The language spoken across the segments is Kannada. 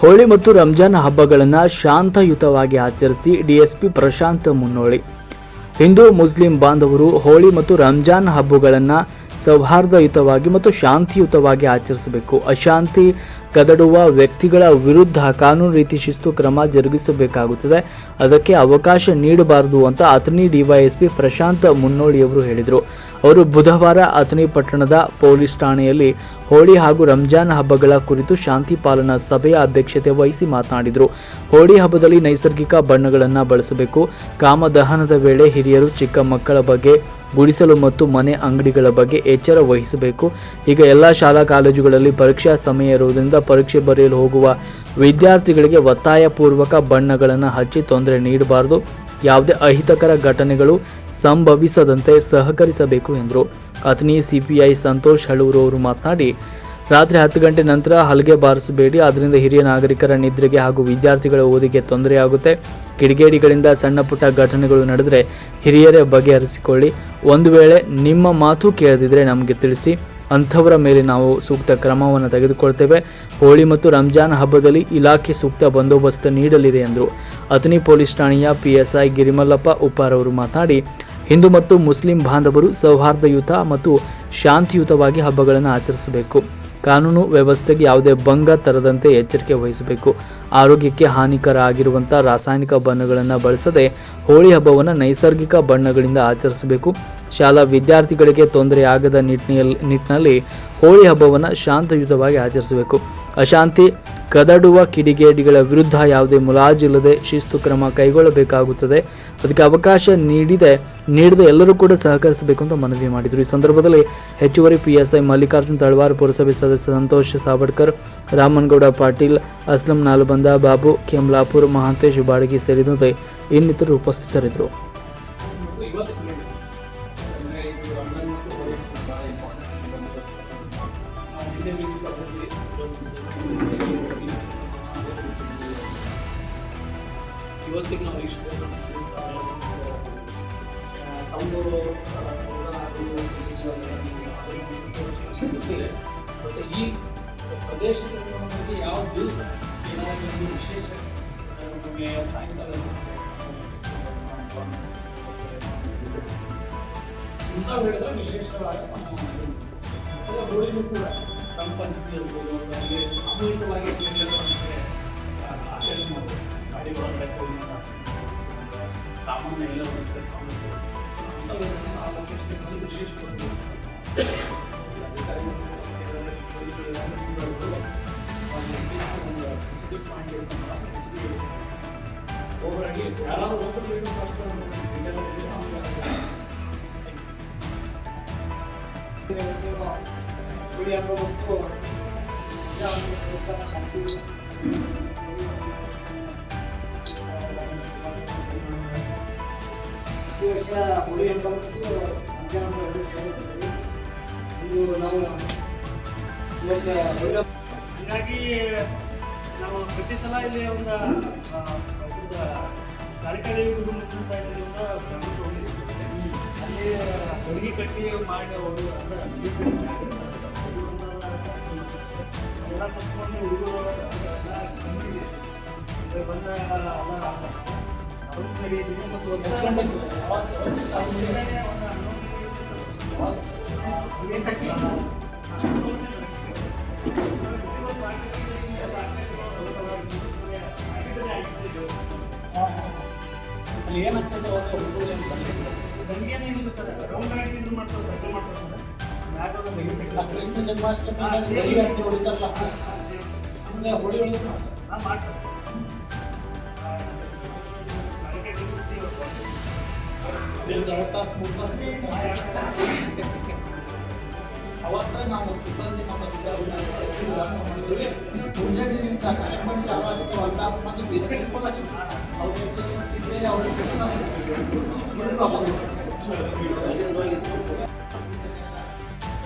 ಹೋಳಿ ಮತ್ತು ರಂಜಾನ್ ಹಬ್ಬಗಳನ್ನು ಶಾಂತಯುತವಾಗಿ ಆಚರಿಸಿ ಡಿಎಸ್ಪಿ ಪ್ರಶಾಂತ್ ಮುನ್ನೋಳಿ. ಹಿಂದೂ, ಮುಸ್ಲಿಂ ಬಾಂಧವರು ಹೋಳಿ ಮತ್ತು ರಂಜಾನ್ ಹಬ್ಬಗಳನ್ನು ಸೌಹಾರ್ದಯುತವಾಗಿ ಮತ್ತು ಶಾಂತಿಯುತವಾಗಿ ಆಚರಿಸಬೇಕು. ಅಶಾಂತಿ ಕದಡುವ ವ್ಯಕ್ತಿಗಳ ವಿರುದ್ಧ ಕಾನೂನು ರೀತಿ ಶಿಸ್ತು ಕ್ರಮ ಜರುಗಿಸಬೇಕಾಗುತ್ತದೆ. ಅದಕ್ಕೆ ಅವಕಾಶ ನೀಡಬಾರದು ಅಂತ ಅಥಣಿ ಡಿವೈಎಸ್ಪಿ ಪ್ರಶಾಂತ್ ಮುನ್ನೋಳಿಯವರು ಹೇಳಿದರು. ಅವರು ಬುಧವಾರ ಅಥಣಿ ಪಟ್ಟಣದ ಪೊಲೀಸ್ ಠಾಣೆಯಲ್ಲಿ ಹೋಳಿ ಹಾಗೂ ರಂಜಾನ್ ಹಬ್ಬಗಳ ಕುರಿತು ಶಾಂತಿ ಪಾಲನಾ ಸಭೆಯ ಅಧ್ಯಕ್ಷತೆ ವಹಿಸಿ ಮಾತನಾಡಿದರು. ಹೋಳಿ ಹಬ್ಬದಲ್ಲಿ ನೈಸರ್ಗಿಕ ಬಣ್ಣಗಳನ್ನು ಬಳಸಬೇಕು. ಕಾಮದಹನದ ವೇಳೆ ಹಿರಿಯರು ಚಿಕ್ಕ ಮಕ್ಕಳ ಬಗ್ಗೆ ಗುಡಿಸಲು ಮತ್ತು ಮನೆ ಅಂಗಡಿಗಳ ಬಗ್ಗೆ ಎಚ್ಚರ ವಹಿಸಬೇಕು. ಈಗ ಎಲ್ಲ ಶಾಲಾ ಕಾಲೇಜುಗಳಲ್ಲಿ ಪರೀಕ್ಷಾ ಸಮಯ ಇರುವುದರಿಂದ ಪರೀಕ್ಷೆ ಬರೆಯಲು ಹೋಗುವ ವಿದ್ಯಾರ್ಥಿಗಳಿಗೆ ಒತ್ತಾಯಪೂರ್ವಕ ಬಣ್ಣಗಳನ್ನು ಹಚ್ಚಿ ತೊಂದರೆ ನೀಡಬಾರದು. ಯಾವುದೇ ಅಹಿತಕರ ಘಟನೆಗಳು ಸಂಭವಿಸದಂತೆ ಸಹಕರಿಸಬೇಕು ಎಂದರು. ಅತನಿ ಸಿಪಿಐ ಸಂತೋಷ್ ಹಳೂರು ಅವರು ಮಾತನಾಡಿ, ರಾತ್ರಿ ಹತ್ತು ಗಂಟೆ ನಂತರ ಹಲಗೆ ಬಾರಿಸಬೇಡಿ ಅದರಿಂದ ಹಿರಿಯ ನಾಗರಿಕರ ನಿದ್ರೆಗೆ ಹಾಗೂ ವಿದ್ಯಾರ್ಥಿಗಳ ಓದಿಗೆ ತೊಂದರೆಯಾಗುತ್ತೆ. ಕಿಡಿಗೇಡಿಗಳಿಂದ ಸಣ್ಣ ಪುಟ್ಟ ಘಟನೆಗಳು ನಡೆದರೆ ಹಿರಿಯರೇ ಬಗೆಹರಿಸಿಕೊಳ್ಳಿ. ಒಂದು ವೇಳೆ ನಿಮ್ಮ ಮಾತು ಕೇಳದಿದ್ರೆ ನಮಗೆ ತಿಳಿಸಿ. ಅಂಥವರ ಮೇಲೆ ನಾವು ಸೂಕ್ತ ಕ್ರಮವನ್ನು ತೆಗೆದುಕೊಳ್ತೇವೆ. ಹೋಳಿ ಮತ್ತು ರಂಜಾನ್ ಹಬ್ಬದಲ್ಲಿ ಇಲಾಖೆ ಸೂಕ್ತ ಬಂದೋಬಸ್ತ್ ನೀಡಲಿದೆ ಎಂದರು ಅಥಣಿ ಪೊಲೀಸ್ ಠಾಣೆಯ ಪಿಎಸ್ಐ ಗಿರಿಮಲ್ಲಪ್ಪ ಉಪ್ಪಾರ್ ಅವರು ಮಾತನಾಡಿ ಹಿಂದೂ ಮತ್ತು ಮುಸ್ಲಿಂ ಬಾಂಧವರು ಸೌಹಾರ್ದಯುತ ಮತ್ತು ಶಾಂತಿಯುತವಾಗಿ ಹಬ್ಬಗಳನ್ನು ಆಚರಿಸಬೇಕು. ಕಾನೂನು ವ್ಯವಸ್ಥೆಗೆ ಯಾವುದೇ ಭಂಗ ತರದಂತೆ ಎಚ್ಚರಿಕೆ ವಹಿಸಬೇಕು. ಆರೋಗ್ಯಕ್ಕೆ ಹಾನಿಕರ ಆಗಿರುವಂಥ ರಾಸಾಯನಿಕ ಬಣ್ಣಗಳನ್ನು ಬಳಸದೆ ಹೋಳಿ ಹಬ್ಬವನ್ನು ನೈಸರ್ಗಿಕ ಬಣ್ಣಗಳಿಂದ ಆಚರಿಸಬೇಕು. ಶಾಲಾ ವಿದ್ಯಾರ್ಥಿಗಳಿಗೆ ತೊಂದರೆ ಆಗದ ನಿಟ್ಟಿನಲ್ಲಿ ನಿಟ್ಟಿನಲ್ಲಿ ಹೋಳಿ ಹಬ್ಬವನ್ನು ಶಾಂತಯುತವಾಗಿ ಆಚರಿಸಬೇಕು. ಅಶಾಂತಿ ಕದಡುವ ಕಿಡಿಗೇಡಿಗಳ ವಿರುದ್ಧ ಯಾವುದೇ ಮುಲಾಜಿಲ್ಲದೆ ಶಿಸ್ತು ಕ್ರಮ ಕೈಗೊಳ್ಳಬೇಕಾಗುತ್ತದೆ. ಅದಕ್ಕೆ ಅವಕಾಶ ನೀಡಿದೆ, ನೀಡದೆ ಎಲ್ಲರೂ ಕೂಡ ಸಹಕರಿಸಬೇಕು ಅಂತ ಮನವಿ ಮಾಡಿದರು. ಈ ಸಂದರ್ಭದಲ್ಲಿ ಹೆಚ್ಚುವರಿ P S I Mallikarjun Talawar, ಪುರಸಭೆ ಸದಸ್ಯ ಸಂತೋಷ್ ಸಾವಡ್ಕರ್, ರಾಮನಗೌಡ ಪಾಟೀಲ್, ಅಸ್ಲಂ ನಾಲ್ಬಂದ, ಬಾಬು ಕೆಮ್ಲಾಪುರ್, ಮಹಾಂತೇಶ್, ಬಾಡಗಿ ಸೇರಿದಂತೆ ಇನ್ನಿತರರು ಉಪಸ್ಥಿತರಿದ್ದರು. ಇವತ್ತಿಗೆ ನಾವು ಇಷ್ಟು ತಮ್ಮದು ಮತ್ತು ಈ ಪ್ರದೇಶದಲ್ಲಿ ಯಾವ ದಿವಸ ಏನಾದರೂ ಒಂದು ವಿಶೇಷ ನಮಗೆ ಸಾಯಂಕಾಲ ಇಂಥ ಹೇಳಿದ್ರೆ ವಿಶೇಷವಾದ ಅಥವಾ ಹೋಳಿಗೂ ಕೂಡ ನಮ್ಮ ಪಂಚಮಿ ಇರ್ಬೋದು ಅಲ್ಲಿ ಸಾಮೂಹಿಕವಾಗಿ ಎಲ್ಲರೂ ನಮಗೆ ಆಚರಣೆ ಮಾಡ್ಬೋದು ಗಾಡಿಗಳನ್ನು ಹೋಗಿ ಸಾಮಾನ್ಯ ಎಲ್ಲರೂ ಮತ್ತೆ ಸಾಮೂಹಿಕ ಅಂಥವೆಲ್ಲ ಆ ಲೊಕೇಶನ್ ವಿಶೇಷವಾಗಿ ಅಧಿಕಾರಿಗಳು ಸೇರಿದಂತೆ ಪೊಲೀಸರು ಎಲ್ಲರೂ ಒಂದು ನಿರ್ದಿಷ್ಟ ಒಂದು specific point ಇರ್ತಕ್ಕಂಥ ಹೆಚ್ಚಿಗೆ ಒಬ್ಬರಾಗಿ ಯಾರಾದ್ರೂ ಒಬ್ಬರು ಫಸ್ಟ್ ಹೋಳಿ ಹಬ್ಬ ಮತ್ತು ಈ ವರ್ಷ ಹೋಳಿ ಹಬ್ಬ ಮತ್ತು ರಂಜಾನ್ ಹಬ್ಬ ಎರಡು ಸೇರಿರ್ತದೆ ಇದು ನಾವು ಇವತ್ತು ಹೋಳಿ ಹೀಗಾಗಿ ನಾವು ಪ್ರತಿ ಸಲ ಇಲ್ಲಿ ಒಂದು ಕಾರ್ಯಕ್ರಮ ಮುಂತಾ ಇದ್ದರಿಂದ. ಅಲ್ಲಿ ಹುಡುಗಿ ಕಟ್ಟಿ ಮಾಡಿ ಅವರು ಅಂದ್ರೆ ಎಲ್ಲ ಕಸ್ಕೊಂಡು ಹುಡುಗರು. ಬಂದ ಮತ್ತು ಅಲ್ಲಿ ಏನಾಗ್ತದೆ ಬಂದಿಲ್ಲ ಸರ್ ರೌಂಡ್ ಮಾಡ್ತಾರೆ ಮಾಡ್ತಾರೆ ಸರ್ ಕೃಷ್ಣ ಜನ್ಮಾಷ್ಟಮಿ ಹಾ, ಸೇರಿ. ಬರೀ ಗಂಟೆ ಹೊಡಿತಾರಲ್ಲ ಆಮೇಲೆ ಹೋಳಿ ಹೊಡೆದು ಮಾಡ್ತಾರೆ ನಾ ಮಾಡ್ತಾರೆ ಒಂದು ಎರಡು ತಾಸು ಮೂರು ತಾಸು ಬೇಕು. ಅವತ್ತ ನಾವು ಸಿಬ್ಬಂದಿ ನಮ್ಮ ಅಧಿಕಾರಿಗಳು ಜಾಸ್ತಿ ಮಾಡಿದ್ವಿ ಮುಂಜಾನೆ ನಿಂತ ಕಾರ್ಯಕ್ರಮ ಚಾಲು ಆಗುತ್ತೆ ಒಂದು ತಾಸು ಮಂದಿ ಸಿಂಪಲ್ ಹಚ್ಚಿ ಅವ್ರಿಗೆ ಸಿಬ್ಬಂದಿ ಅವ್ರಿಗೆ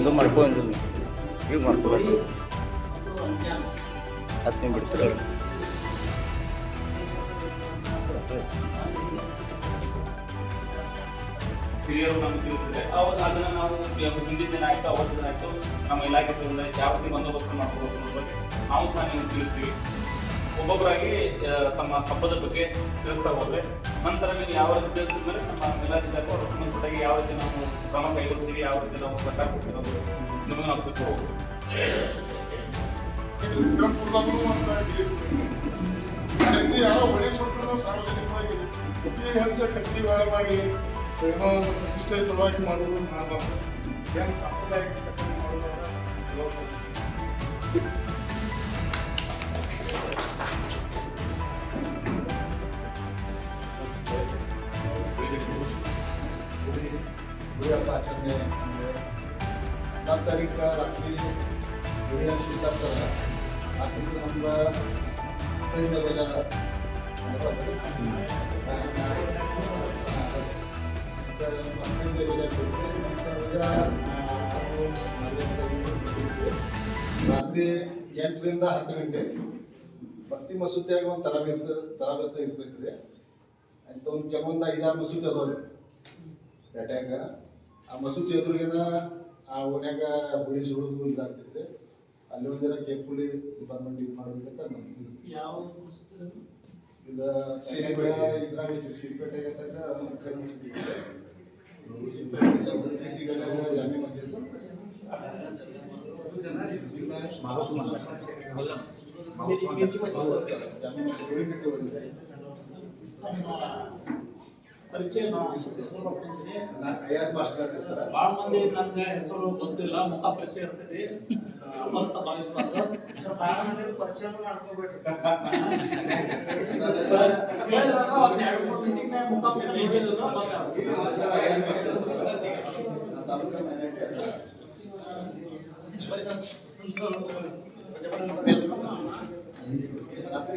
ಒಂದು ಮಾಡ್ಕೊಂಡಿಲ್ಲ ಈಗ ಮಾಡ್ಕೊಬೇಕು ಹತ್ತು ನಿಮಿಷ ಬಿಡ್ತಾರೆ ಹಿರಿಯರು ನಮ್ಗೆ ತಿಳಿಸಿದೆ ಅವಾಗ ಅದನ್ನ ನಾವು ಹಿಂದಿನ ದಿನ ಆಯ್ತು, ಅವತ್ತಿನ ಆಯ್ತು, ನಮ್ಮ ಇಲಾಖೆ ಯಾವ ರೀತಿ ಬಂದೋಬಸ್ತ್ ಮಾಡ್ಕೋಬೇಕು ಅನ್ನೋ ಬಗ್ಗೆ ನಾವು ಸಹ ನೀವು ತಿಳಿಸ್ತೀವಿ. ಒಬ್ಬೊಬ್ಬರಾಗಿ ತಮ್ಮ ಹಬ್ಬದ ಬಗ್ಗೆ ತಿಳಿಸ್ತಾ ಹೋದ್ರೆ, ನಂತರ ನೀವು ಯಾವ ರೀತಿ ತಿಳಿಸಿದ ಮೇಲೆ ನಮ್ಮ ಜಿಲ್ಲೆಗೂ ಅವರ ಸಂಬಂಧಪಟ್ಟಾಗಿ ಯಾವ ರೀತಿ ನಾವು ಕ್ರಮ ಕೈಗೊಳ್ತೀವಿ, ಯಾವ ರೀತಿ ನಾವು ಪ್ರಕಾರ ಕೊಡ್ತೀವಿ ನಿಮಗೆ ನಾವು ತಿಳಿಸ್ತಾ ಹೋಗ್ಬೋದು ಯಾವ ಸಾರ್ವಜನಿಕವಾಗಿ ಕಟ್ಟಿ ಒಳಗಾಗಿ ಇಷ್ಟೇ ಸಲುವಾಗಿ ಮಾಡುವುದು ಸಾಂಪ್ರದಾಯಿಕ ಕಟ್ಟಿ ಮಾಡುವಾಗ ಚಲೋ ಗುಡಿ ಗುಡಿ ಆಚರಣೆ ಹನ್ನೊಂದು ತಾರೀಕು ರಾತ್ರಿ ಗುಡಿ ಶುದ್ಧಾಗ್ತದೆ ಆ ದಿವಸ ನಾಲ್ಕು ಐದು ರಾತ್ರಿ ಎಂಟರಿಂದ ಹತ್ತು ಗಂಟೆ ಪ್ರತಿ ಮಸೂತಿಯಾಗಿ ಒಂದು ತರಬೇತಿ ತರಬೇತಿ ಇರ್ತೈತಿ ಅಂತ ಒಂದು ಕೆಲವೊಂದು ಐದಾರು ಮಸೂತಿ ಅದಾವೆ ಪೇಟ್ಯಾಗ ಆ ಮಸೂತಿ ಎದುರಿಗೇನ ಆ ಓನ್ಯಾಗ ಹುಳಿ ಸುಳಿದು ಇದಾಗ್ತಿದ್ರೆ ಅಲ್ಲಿ ಇದು ಮಾಡೋದಕ್ಕೆ ನಮ್ದು ಯಾವ ಇದು ಸೀಮೆಪೇಟೆ ಇದ್ರಾಗ ಐತಿ ಸೀಮೆಪೇಟೆಗೆ ತನಕ ಸರ್ಕಾರಿ ಮಸೂತಿ ಇದೆ ಜಾಮಿ ಮಸ್ಜಿದ್ ಜಾಮಿ ಪರಿಚಯ ಬಹಳ ಮಂದಿ ನನ್ಗೆ ಹೆಸರು ಗೊತ್ತಿಲ್ಲ ಮುಖ ಪರಿಚಯ ಇರ್ತೈತಿ. ಅಂತ ಭಾವಿಸ್ಬಾರ್ದು ಸರ್ ಮಂದಿ ಪರಿಚಯ ಮಾಡ್ಕೋಬೇಕು ಹೆಸರು ಹೇಳಿದ್ರಲ್ಲ ಒಂದ್ ಎರಡು ಮೂರು ಸೀಟಿಂಗ್ ಮುಖ ಮುಖ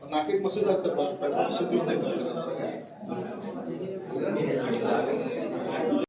ಒಂದು ನಾಲ್ಕೈದು ಮಸೂದ್ ಸರ್ ಮಸೂದ್ ಇರ್ತೈತೆ ಸರ್